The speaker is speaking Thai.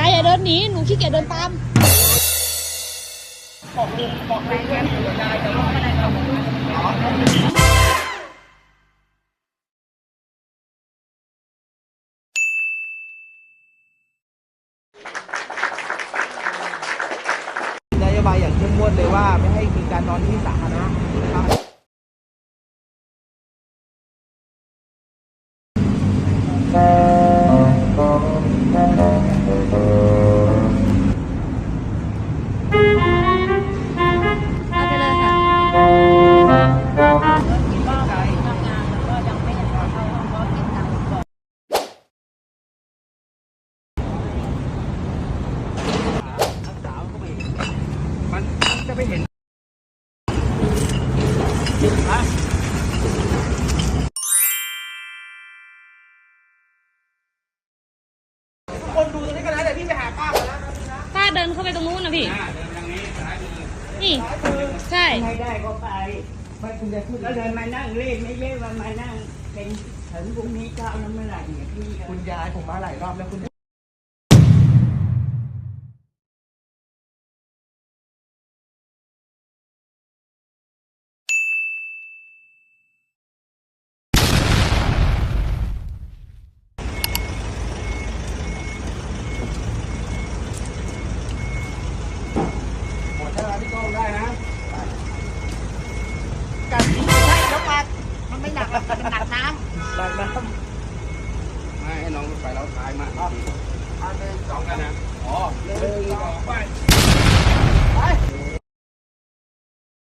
นะอย่าเดินหนีหนูขี้เกียจเดินตามนโยบายอย่างเข้มงวดเลยว่าไม่ให้มีการนอนที่สาธารณะนะครับ ไปเห็นฮะคนดูตรงนี้กันนะเดี๋ยวพี่ไปหาป้าก่อนนะป้าเดินเข้าไปตรงนู้นนะพี่นี่ใช่ ไม่ได้ก็ไปก็เลยมานั่งเล่นไม่ใช่ว่ามานั่งเป็นถึงพรุ่งนี้เช้าแล้วเมื่อไหร่เนี่ยพี่ก็คุณยายผมมาหลายรอบแล้วคุณ หมดแล้วพี่โต้งได้นะ กับใช่แล้วมา มันไม่หนักมันหนักน้ำไม่ให้น้องไปแล้วตายมาำอันหนึ่งสองกันนะอ๋อหนึ่งสองไป